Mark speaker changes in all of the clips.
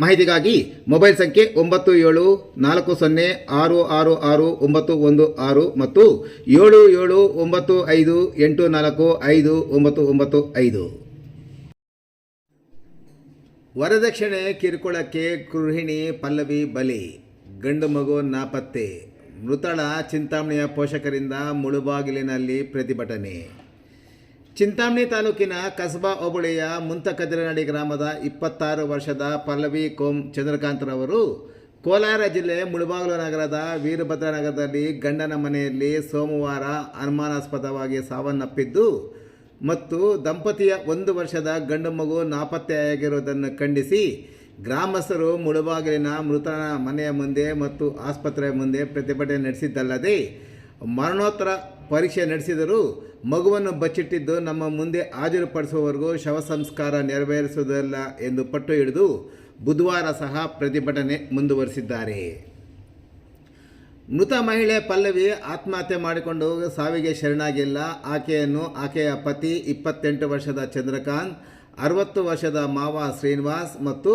Speaker 1: ಮಾಹಿತಿಗಾಗಿ ಮೊಬೈಲ್ ಸಂಖ್ಯೆ ಒಂಬತ್ತು ಏಳು ನಾಲ್ಕು ಸೊನ್ನೆ ಆರು ಆರು ಆರು ಒಂಬತ್ತು ಒಂದು ಆರು ಮತ್ತು ಏಳು ಏಳು ಒಂಬತ್ತು ಐದು ಎಂಟು ನಾಲ್ಕು ಐದು ಒಂಬತ್ತು ಒಂಬತ್ತು ಐದು. ವರದಕ್ಷಿಣೆ ಕಿರುಕುಳಕ್ಕೆ ಗೃಹಿಣಿ ಪಲ್ಲವಿ ಬಲಿ, ಗಂಡು ಮಗು ನಾಪತ್ತೆ, ಮೃತಳ ಚಿಂತಾಮಣಿಯ ಪೋಷಕರಿಂದ ಮುಳುಬಾಗಿಲಿನಲ್ಲಿ ಪ್ರತಿಭಟನೆ. ಚಿಂತಾಮಣಿ ತಾಲೂಕಿನ ಕಸಬಾ ಹೋಬಳಿಯ ಮುಂತಕದಿರನಡಿ ಗ್ರಾಮದ ಇಪ್ಪತ್ತಾರು ವರ್ಷದ ಪಲ್ಲವಿ ಕೋಮ್ ಚಂದ್ರಕಾಂತ್ರವರು ಕೋಲಾರ ಜಿಲ್ಲೆ ಮುಳುಬಾಗಿಲು ನಗರದ ವೀರಭದ್ರ ನಗರದಲ್ಲಿ ಗಂಡನ ಮನೆಯಲ್ಲಿ ಸೋಮವಾರ ಅನುಮಾನಾಸ್ಪದವಾಗಿ ಸಾವನ್ನಪ್ಪಿದ್ದು ಮತ್ತು ದಂಪತಿಯ ಒಂದು ವರ್ಷದ ಗಂಡು ಮಗು ನಾಪತ್ತೆಯಾಗಿರುವುದನ್ನು ಖಂಡಿಸಿ ಗ್ರಾಮಸ್ಥರು ಮುಳುಬಾಗಿಲಿನ ಮೃತನ ಮನೆಯ ಮುಂದೆ ಮತ್ತು ಆಸ್ಪತ್ರೆಯ ಮುಂದೆ ಪ್ರತಿಭಟನೆ ನಡೆಸಿದ್ದಲ್ಲದೆ ಮರಣೋತ್ತರ ಪರೀಕ್ಷೆ ನಡೆಸಿದರೂ ಮಗುವನ್ನು ಬಚ್ಚಿಟ್ಟಿದ್ದು ನಮ್ಮ ಮುಂದೆ ಹಾಜರುಪಡಿಸುವವರೆಗೂ ಶವ ಸಂಸ್ಕಾರ ನೆರವೇರಿಸುವುದಿಲ್ಲ ಎಂದು ಪಟ್ಟು ಹಿಡಿದು ಬುಧವಾರ ಸಹ ಪ್ರತಿಭಟನೆ ಮುಂದುವರಿಸಿದ್ದಾರೆ. ಮೃತ ಮಹಿಳೆ ಪಲ್ಲವಿ ಆತ್ಮಹತ್ಯೆ ಮಾಡಿಕೊಂಡು ಸಾವಿಗೆ ಶರಣಾಗಿಲ್ಲ. ಆಕೆಯನ್ನು ಆಕೆಯ ಪತಿ ಇಪ್ಪತ್ತೆಂಟು ವರ್ಷದ ಚಂದ್ರಕಾಂತ್, ಅರವತ್ತು ವರ್ಷದ ಮಾವ ಶ್ರೀನಿವಾಸ್ ಮತ್ತು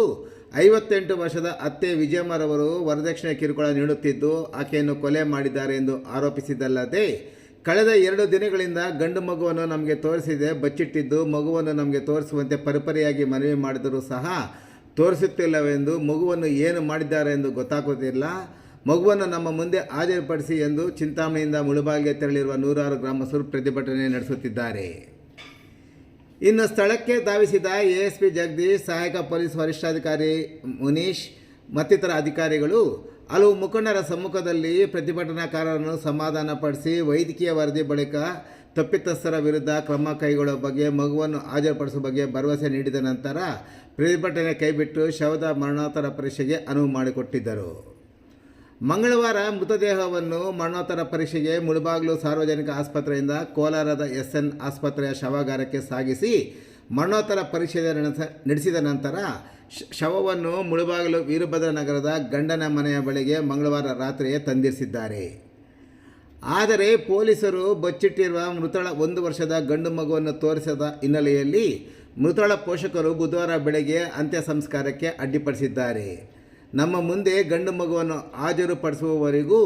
Speaker 1: ಐವತ್ತೆಂಟು ವರ್ಷದ ಅತ್ತೆ ವಿಜಯಮ್ಮರವರು ವರದಕ್ಷಿಣೆ ಕಿರುಕುಳ ನೀಡುತ್ತಿದ್ದು, ಆಕೆಯನ್ನು ಕೊಲೆ ಮಾಡಿದ್ದಾರೆ ಎಂದು ಆರೋಪಿಸಿದ್ದಲ್ಲದೆ ಕಳೆದ ಎರಡು ದಿನಗಳಿಂದ ಗಂಡು ಮಗುವನ್ನು ನಮಗೆ ತೋರಿಸಿದೆ, ಬಚ್ಚಿಟ್ಟಿದ್ದು, ಮಗುವನ್ನು ನಮಗೆ ತೋರಿಸುವಂತೆ ಪರಿಪರಿಯಾಗಿ ಮನವಿ ಮಾಡಿದರೂ ಸಹ ತೋರಿಸುತ್ತಿಲ್ಲವೆಂದು, ಮಗುವನ್ನು ಏನು ಮಾಡಿದ್ದಾರೆ ಎಂದು ಗೊತ್ತಾಗುತ್ತಿಲ್ಲ ಮಗುವನ್ನು ನಮ್ಮ ಮುಂದೆ ಹಾಜರುಪಡಿಸಿ ಎಂದು ಚಿಂತಾಮಣಿಯಿಂದ ಮುಳುಬಾಗಿಗೆ ತೆರಳಿರುವ ನೂರಾರು ಗ್ರಾಮಸ್ಥರು ಪ್ರತಿಭಟನೆ ನಡೆಸುತ್ತಿದ್ದಾರೆ. ಇನ್ನು ಸ್ಥಳಕ್ಕೆ ಧಾವಿಸಿದ ಎಎಸ್ಪಿ ಜಗದೀಶ್, ಸಹಾಯಕ ಪೊಲೀಸ್ ವರಿಷ್ಠಾಧಿಕಾರಿ ಮುನೀಶ್, ಮತ್ತಿತರ ಅಧಿಕಾರಿಗಳು ಹಲವು ಮುಖಂಡರ ಸಮ್ಮುಖದಲ್ಲಿ ಪ್ರತಿಭಟನಾಕಾರರನ್ನು ಸಮಾಧಾನಪಡಿಸಿ ವೈದ್ಯಕೀಯ ವರದಿ ಬಳಿಕ ತಪ್ಪಿತಸ್ಥರ ವಿರುದ್ಧ ಕ್ರಮ ಕೈಗೊಳ್ಳುವ ಬಗ್ಗೆ, ಮಗುವನ್ನು ಹಾಜರುಪಡಿಸುವ ಬಗ್ಗೆ ಭರವಸೆ ನೀಡಿದ ನಂತರ ಪ್ರತಿಭಟನೆ ಕೈಬಿಟ್ಟು ಶವದ ಮರಣೋತ್ತರ ಪರೀಕ್ಷೆಗೆ ಅನುವು ಮಾಡಿಕೊಟ್ಟಿದ್ದರು. ಮಂಗಳವಾರ ಮೃತದೇಹವನ್ನು ಮರಣೋತ್ತರ ಪರೀಕ್ಷೆಗೆ ಮುಳುಬಾಗ್ಲು ಸಾರ್ವಜನಿಕ ಆಸ್ಪತ್ರೆಯಿಂದ ಕೋಲಾರದ ಎಸ್ ಎನ್ ಆಸ್ಪತ್ರೆಯ ಶವಾಗಾರಕ್ಕೆ ಸಾಗಿಸಿ ಮರಣೋತ್ತರ ಪರಿಶೀಲನೆ ನಡೆಸ, ನಡೆಸಿದ ನಂತರ ಶವವನ್ನು ಮುಳುಬಾಗಿಲು ವೀರಭದ್ರ ನಗರದ ಗಂಡನ ಮನೆಯ ಬಳಿಗೆ ಮಂಗಳವಾರ ರಾತ್ರಿಯೇ ತಂದಿರಿಸಿದ್ದಾರೆ. ಆದರೆ ಪೊಲೀಸರು ಬಚ್ಚಿಟ್ಟಿರುವ ಮೃತಳ ಒಂದು ವರ್ಷದ ಗಂಡು ಮಗುವನ್ನು ತೋರಿಸದ ಹಿನ್ನೆಲೆಯಲ್ಲಿ ಮೃತಳ ಪೋಷಕರು ಬುಧವಾರ ಬೆಳಗ್ಗೆ ಅಂತ್ಯ ಸಂಸ್ಕಾರಕ್ಕೆ ಅಡ್ಡಿಪಡಿಸಿದ್ದಾರೆ. ನಮ್ಮ ಮುಂದೆ ಗಂಡು ಮಗುವನ್ನು ಹಾಜರುಪಡಿಸುವವರೆಗೂ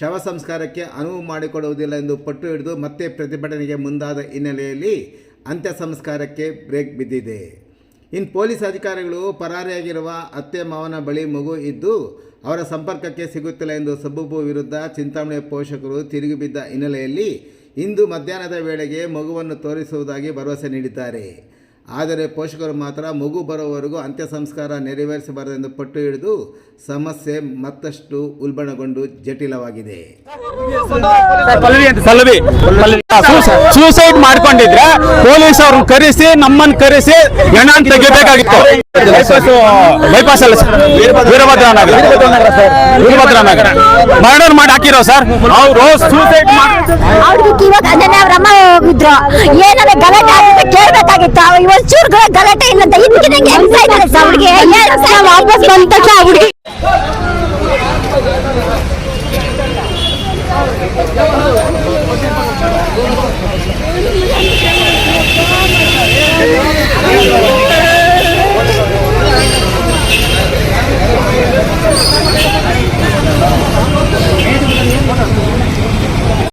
Speaker 1: ಶವ ಸಂಸ್ಕಾರಕ್ಕೆ ಅನುವು ಮಾಡಿಕೊಡುವುದಿಲ್ಲ ಎಂದು ಪಟ್ಟು ಹಿಡಿದು ಮತ್ತೆ ಪ್ರತಿಭಟನೆಗೆ ಮುಂದಾದ ಹಿನ್ನೆಲೆಯಲ್ಲಿ ಅಂತ್ಯ ಸಂಸ್ಕಾರಕ್ಕೆ ಬ್ರೇಕ್ ಬಿದ್ದಿದೆ. ಇನ್ನು ಪೊಲೀಸ್ ಅಧಿಕಾರಿಗಳು ಪರಾರಿಯಾಗಿರುವ ಅತ್ತೆ ಮಾವನ ಬಳಿ ಮಗು ಇದ್ದು ಅವರ ಸಂಪರ್ಕಕ್ಕೆ ಸಿಗುತ್ತಿಲ್ಲ ಎಂದು ಸಬ್ಬುಬು ವಿರುದ್ಧ ಚಿಂತಾಮಣಿ ಪೋಷಕರು ತಿರುಗಿ ಬಿದ್ದ ಹಿನ್ನೆಲೆಯಲ್ಲಿ ಇಂದು ಮಧ್ಯಾಹ್ನದ ವೇಳೆಗೆ ಮಗುವನ್ನು ತೋರಿಸುವುದಾಗಿ ಭರವಸೆ ನೀಡಿದ್ದಾರೆ. ಆದರೆ ಪೋಷಕರು ಮಾತ್ರ ಮಗು ಬರುವವರೆಗೂ ಅಂತ್ಯ ಸಂಸ್ಕಾರ ನೆರವೇರಿಸಬಾರದೆಂದು ಪಟ್ಟು ಹಿಡಿದು ಸಮಸ್ಯೆ ಮತ್ತಷ್ಟು ಉಲ್ಬಣಗೊಂಡು ಜಟಿಲವಾಗಿದೆ.
Speaker 2: ಸೂಸೈಡ್ ಮಾಡ್ಕೊಂಡಿದ್ರೆ ಪೊಲೀಸ್ ಅವ್ರನ್ನ ಕರೆಸಿ ನಮ್ಮನ್ನ ಕರೆಸಿ ಹೆಣ ತೆಗಿಬೇಕಾಗಿತ್ತು. ಬೈಪಾಸ್ ಅಲ್ಲ ಸರ್. ವೀರಭದ್ರ ನಗರ ವೀರಭದ್ರ ನಗರ ಮರ್ಡರ್ ಮಾಡಿ ಹಾಕಿರೋ ಸರ್. ಅವರು ಸೂಸೈಡ್ ಮಾಡಿ
Speaker 3: ಅವ್ರಿಗೆ ಇವಾಗ ಅದನ್ನೇ ಅವ್ರ ಅಮ್ಮ ಹೋಗಿದ್ರು. ಏನಾರ ಗಲಾಟೆ ಕೇಳ್ಬೇಕಾಗಿತ್ತು ಒಂಚೂರು ಗಲಾಟೆ ಇಲ್ಲ ಅಂತ ಇದಕ್ಕಿದಂಗೆ ಹೆಂಗ್ಸ ಇದ್ದಾರೆ ಏನ್ ವಾಪಸ್ ಬಂದ ತಕ್ಷಣ ಹುಡುಗಿ